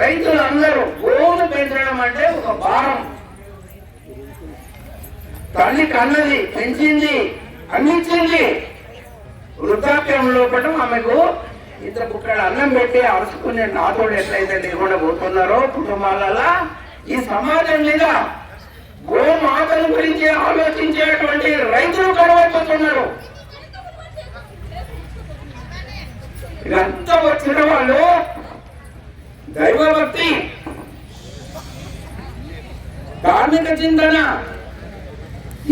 రైతులందరూ గోవును పెంచడం అంటే ఒక భారం. తల్లి కన్నది పెంచింది అందించింది వృద్ధాప్యం లోపల ఆమెకు ఇద్దరు కుక్కడ అన్నం పెట్టి అరుచుకునే నాతోడు ఎట్లయితే లేకుండా పోతున్నారో కుటుంబాలలో ఈ సమాజం మీద గోమాతల గురించి ఆలోచించేటువంటి రైతులు కడవైపోతున్నారు ఇదంతా వచ్చిన వాళ్ళు దైవభక్తి. ధార్మిక చింతన.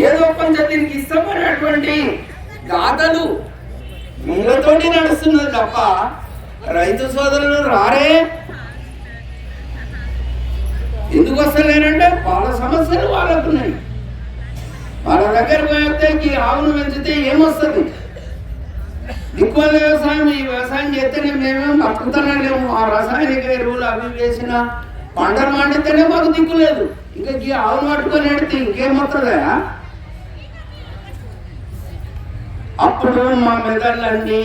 ఏదో కొంచెం దీనికి ఇష్టపడినటువంటి గాథలు వీళ్ళతోటి నడుస్తున్నది తప్ప రైతు సోదరులు రారే. ఎందుకు వస్తలేనంటే వాళ్ళ సమస్యలు వాళ్ళకున్నాయి. వాళ్ళ దగ్గర పోతే ఈ ఆవును పెంచితే ఏమొస్తుంది? ఎక్కువ వ్యవసాయం ఈ వ్యవసాయం చేస్తేనే మేమేం బతుకుతున్నాం లేము ఆ రసాయనిక ఎరువులు అవి వేసిన పంటలు పండితేనే మాకు దిక్కు లేదు. ఇంకా ఈ ఆవును పట్టుకొని ఎడితే ఇంకేమవుతుందా అప్పుడు మా మెదళ్ళన్నీ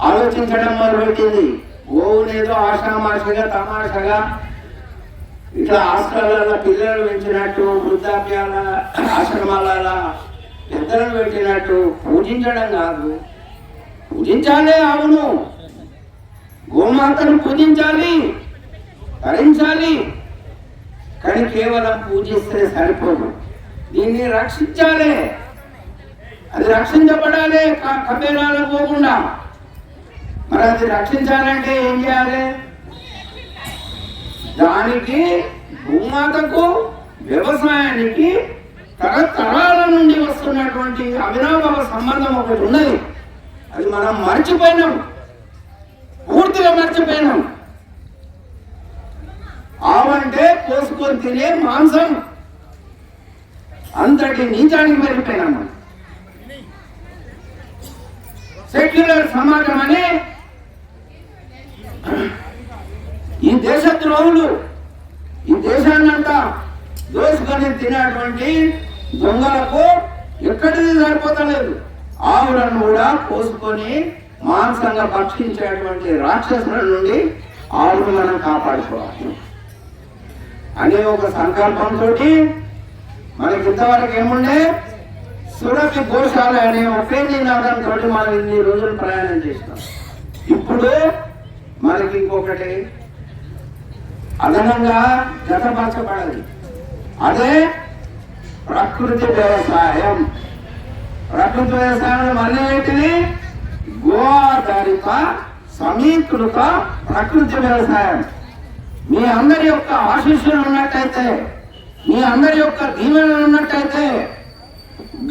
ఆలోచించడం మొదలుపెట్టింది. గోవునేదో ఆషామాషగా తమాషగా ఇట్లా ఆశ్రమాల పిల్లలు పెంచినట్టు వృద్ధాప్యాల ఆశ్రమాల పెద్దలను పెట్టినట్టు పూజించడం కాదు. పూజించాలి అవును. గోమాతను పూజించాలి భరించాలి కానీ కేవలం పూజిస్తే సరిపోదు. దీన్ని రక్షించాలి. అది రక్షించబడాలి క- పోకుండా. మరి అది రక్షించాలంటే ఏం చేయాలి? దానికి భూమాతకు వ్యవసాయానికి తరతరాల నుండి వస్తున్నటువంటి అవినాభావ సంబంధం ఒకటి ఉన్నది. అది మనం మర్చిపోయినాం. పూర్తిగా మర్చిపోయినాం. ఆవంటే కోసుకొని తినే మాంసం. అంతటి నీచానికి వెళ్ళిపోయినాం మనం. సెక్యులర్ సమాజం అని ఈ దేశ ద్రోహులు ఈ దేశాన్నంతా దోసుకొని తినేటువంటి దొంగలకు ఎక్కడిది సరిపోతలేదు. ఆవులను కూడా కోసుకొని మాంసంగా భక్షించేటువంటి రాక్షసుల నుండి ఆవును మనం కాపాడుకోవాలి. అనే ఒక సంకల్పంతో మనకి ఇంతవరకు ఏముండే? సురభి గోశాల అనే ఒకే నినాదంతో మనం ఇన్ని రోజులు ప్రయాణం చేస్తాం ఇప్పుడు మనకి ఇంకొకటి. అదనంగా జతపరచబడాలి అదే ప్రకృతి వ్యవసాయం. ప్రకృతి వ్యవసాయం మళ్ళీ గోదారిక సమీకృత ప్రకృతి వ్యవసాయం. మీ అందరి యొక్క ఆశీస్సులు ఉన్నట్టయితే మీ అందరి యొక్క దీవెనలు ఉన్నట్టయితే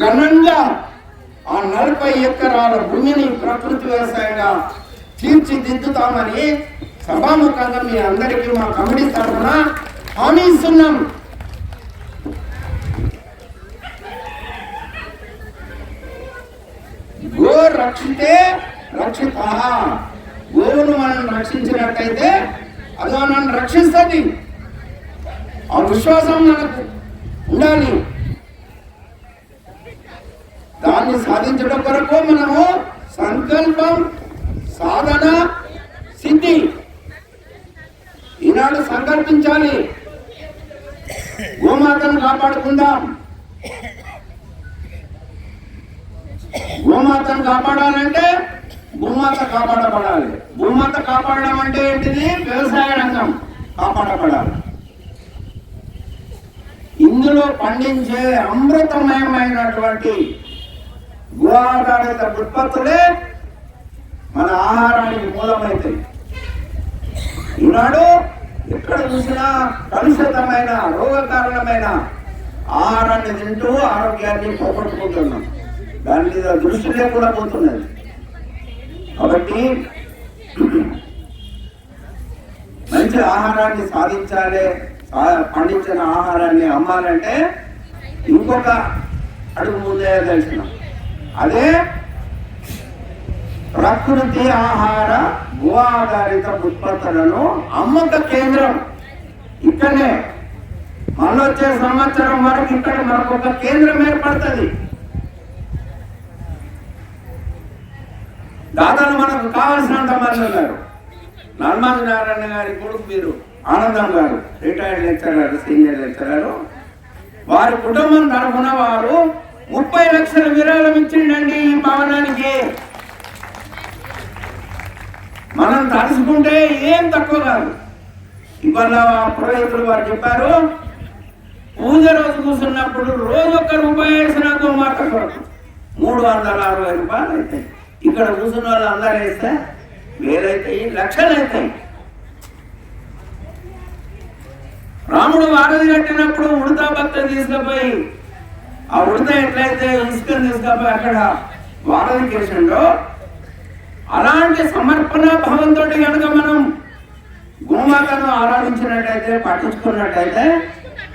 ఘనంగా ఆ నలభై ఎకరాల భూమిని ప్రకృతి వ్యవసాయంగా తీర్చిదిద్దుతామని సభాముఖంగా మీ అందరికీ మా కమిటీ తరఫున హామీ ఇస్తున్నాం గో రక్షితే రక్షిత. గోవును మనం రక్షించినట్టయితే అదో నన్ను రక్షిస్తుంది. ఆ విశ్వాసం మనకు ఉండాలి. దాన్ని సాధించడం కొరకు మనము సంకల్పం సాధన సిద్ధి ఈనాడు సంకల్పించాలి. గోమాతను కాపాడుకుందాం. భూమాతను కాపాడాలంటే భూమాత కాపాడబడాలి. భూమాత కాపాడడం అంటే ఏంటిది? వ్యవసాయ రంగం కాపాడబడాలి. ఇందులో పండించే అమృతమయమైనటువంటి గో ఆధారిత ఉత్పత్తులే మన ఆహారానికి మూలమైతాయి ఈనాడు ఎక్కడ చూసినా కలుషితమైన రోగకారణమైన ఆహారాన్ని తింటూ ఆరోగ్యాన్ని పోగొట్టుకుంటున్నాం. దాని మీద దృష్టి లేకుండా పోతున్నది. కాబట్టి మంచి ఆహారాన్ని సాధించాలి సా- పండించిన ఆహారాన్ని అమ్మాలంటే ఇంకొక అడుగు ముందే తెలిసిన అదే ప్రకృతి ఆహార భూ ఆధారిత ఉత్పత్తులను అమ్మక కేంద్రం. ఇక్కడనే మళ్ళొచ్చే సంవత్సరం వరకు ఇక్కడ మనకు ఒక కేంద్రం ఏర్పడుతుంది. దాదాపు మనకు కావలసినంత మంది ఉన్నారు. నర్మాజ నారాయణ గారి కొడుకు మీరు ఆనందం గారు రిటైర్డ్ లెక్చరర్ సీనియర్ లెక్చరర్. వారి కుటుంబం తరఫున వారు ముప్పై లక్షల విరాళం ఇచ్చిండండి ఈ భవనానికి మనం తలుసుకుంటే ఏం తక్కువ కాదు. ఇవాళ పురోహితులు వారు చెప్పారు పూజ రోజు కూర్చున్నప్పుడు రోజు ఒక్క రూపాయి వేసిన గోమాత కొరకు మూడు వందల అరవై రూపాయలు అవుతాయి ఇక్కడ కూర్చున్న వాళ్ళు అందరూ వేస్తే వేరైతాయి లక్షలు అవుతాయి రాముడు వాడది కట్టినప్పుడు ఉడతా భక్త తీసుకుపోయి ఆ ఉడత ఎట్లయితే ఇసుకని తీసుకుపోయి అక్కడ వాడది చేసిండో అలాంటి సమర్పణ భావంతో కనుక మనం గోమాతను ఆరాధించినట్టయితే పట్టించుకున్నట్టయితే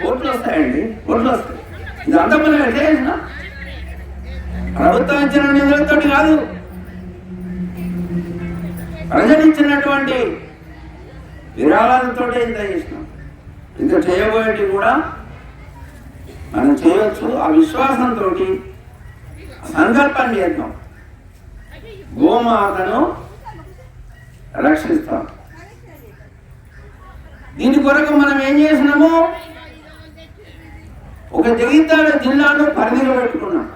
ఓట్లు వస్తాయండి ఓట్లు వస్తాయి. ఇదంతా మనం ఎట్లా చేసిన. ప్రభుత్వం ఇచ్చిన నిధులతో కాదు. ప్రజలు విరాళాలతో ఇంత చేసినాం. ఇంత చేయబోయేటి కూడా మనం చేయవచ్చు ఆ విశ్వాసంతో సంకల్పం చేద్దాం. గోమాతను రక్షిస్తాం. దీని కొరకు మనం ఏం చేసినాము? ఒక జగిత్యాల జిల్లాను పరిధిలో పెట్టుకున్నాం.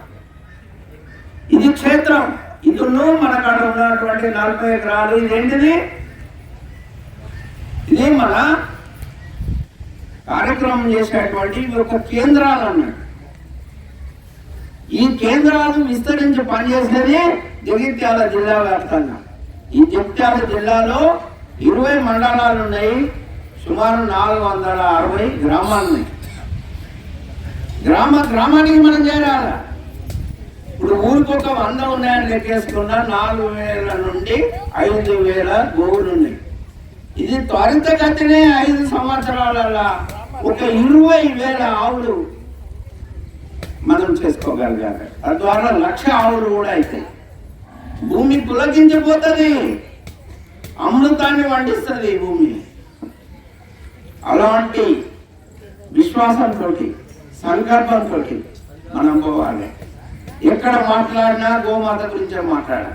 ఇది క్షేత్రం. ఇందులో మన కాడ ఉన్నటువంటి నలభై ఎకరాలు ఇదేంటిది? ఇది మన కార్యక్రమం చేసేటువంటి ఒక కేంద్రాలు అన్నాడు ఈ కేంద్రాలు విస్తరించి పనిచేసేది జగిత్యాల జిల్లా వ్యాప్తంగా. ఈ జగిత్యాల జిల్లాలో ఇరవై మండలాలు ఉన్నాయి. సుమారు నాలుగు వందల అరవై గ్రామాలు ఉన్నాయి. గ్రామ గ్రామానికి మనం చేరాలా? ఇప్పుడు ఊరికి ఒక వంద ఉన్నాయని లెక్కేసుకున్నా నాలుగు వేల నుండి ఐదు వేల గోవులు ఉన్నాయి. ఇది త్వరితగతినే ఐదు సంవత్సరాల ఒక ఇరవై వేల ఆవులు మనం చేసుకోగలిగారు తద్వారా లక్ష ఆవులు కూడా అవుతాయి. భూమి పులకించిపోతుంది. అమృతాన్ని వండిస్తుంది ఈ భూమి. అలాంటి విశ్వాసంతో సంకల్పంతో మనం పోవాలి. ఎక్కడ మాట్లాడినా గోమాత గురించే మాట్లాడాలి.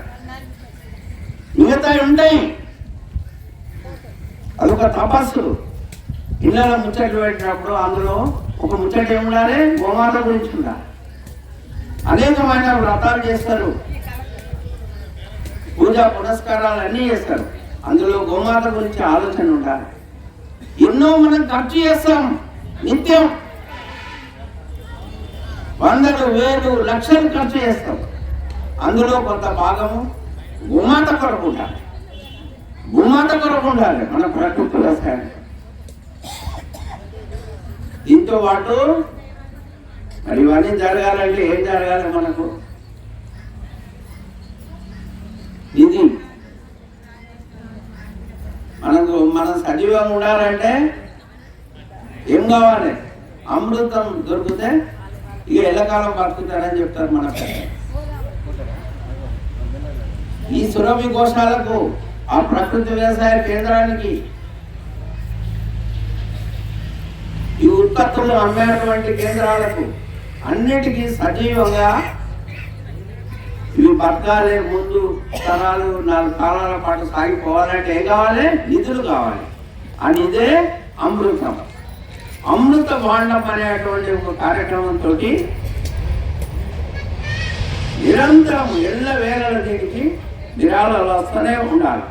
మిగతా ఉంటాయి. అదొక తపస్సు. ఇళ్ళలో ముచ్చట్లు పెట్టినప్పుడు అందులో ఒక ముచ్చట ఏమి ఉండాలి గోమాత గురించి ఉండాలి. అనేకమైన వ్రతాలు చేస్తారు. పూజా పురస్కారాలు అన్నీ చేస్తారు. అందులో గోమాత గురించి ఆలోచన ఉండాలి. ఎన్నో మనం ఖర్చు చేస్తాం. నిత్యం. వందలు వేలు లక్షలు ఖర్చు చేస్తాం. అందులో కొంత భాగము గుమాత కొరకు ఉండాలి గుమాత కొరకు ఉండాలి మన ప్రకృతి వ్యవసాయం దీంతో పాటు మరి ఇవన్నీ జరగాలంటే ఏం జరగాలి మనకు? ఇది మనకు మనం సజీవంగా ఉండాలంటే ఏం కావాలి? అమృతం దొరికితే ఈ ఎల్లకాలం బతుకుతాడని చెప్తారు మన ఈ సురభి కోశాలకు ఆ ప్రకృతి వ్యవసాయ కేంద్రానికి ఈ ఉత్పత్తులు అమ్మేటువంటి కేంద్రాలకు అన్నిటికీ సజీవంగా ఇవి బతకాలి ముందు తరాలు నాలుగు కాలాల పాటు సాగిపోవాలంటే ఏం కావాలి? నిధులు కావాలి. ఆ నిధే అమృతం. అమృత భాండం అనేటువంటి ఒక కార్యక్రమంతో నిరంతరం ఎల్ల వేళల దీనికి విరాళాలు వస్తూనే ఉండాలి.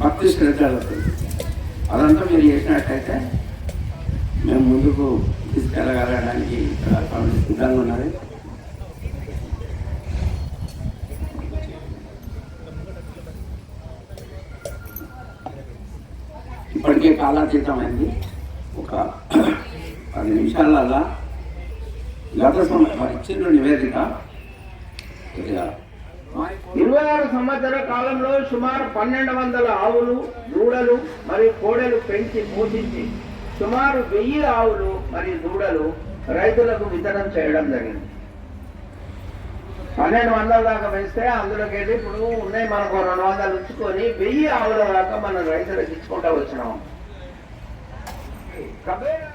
భక్తి శ్రద్ధలతో. అదంతా మీరు చేసినట్టయితే మేము ముందుకు తీసుకెళ్ళగలగడానికి సిద్ధంగా ఉన్నది ఇప్పటికే కాలాతీతమైంది. ఒక పది నిమిషాలల్లా గత సంవత్సరం ఇచ్చిన నివేదిక. ఇరవై ఆరు సంవత్సర కాలంలో సుమారు పన్నెండు వందల ఆవులు దూడలు మరియు కోడలు పెంచి పోషించి సుమారు వెయ్యి ఆవులు మరియు దూడలు రైతులకు వితరణ చేయడం జరిగింది. పన్నెండు వందల దాకా పెంచితే అందులోకి వెళ్ళి ఇప్పుడు ఉన్నాయి మనకు రెండు వందలు ఉంచుకొని వెయ్యి ఆవుల దాకా మనం రైతులకు ఇచ్చుకుంటూ వచ్చినాము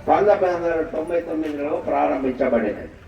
పంతొమ్మిది వందల తొంభై తొమ్మిదిలో ప్రారంభించబడినది.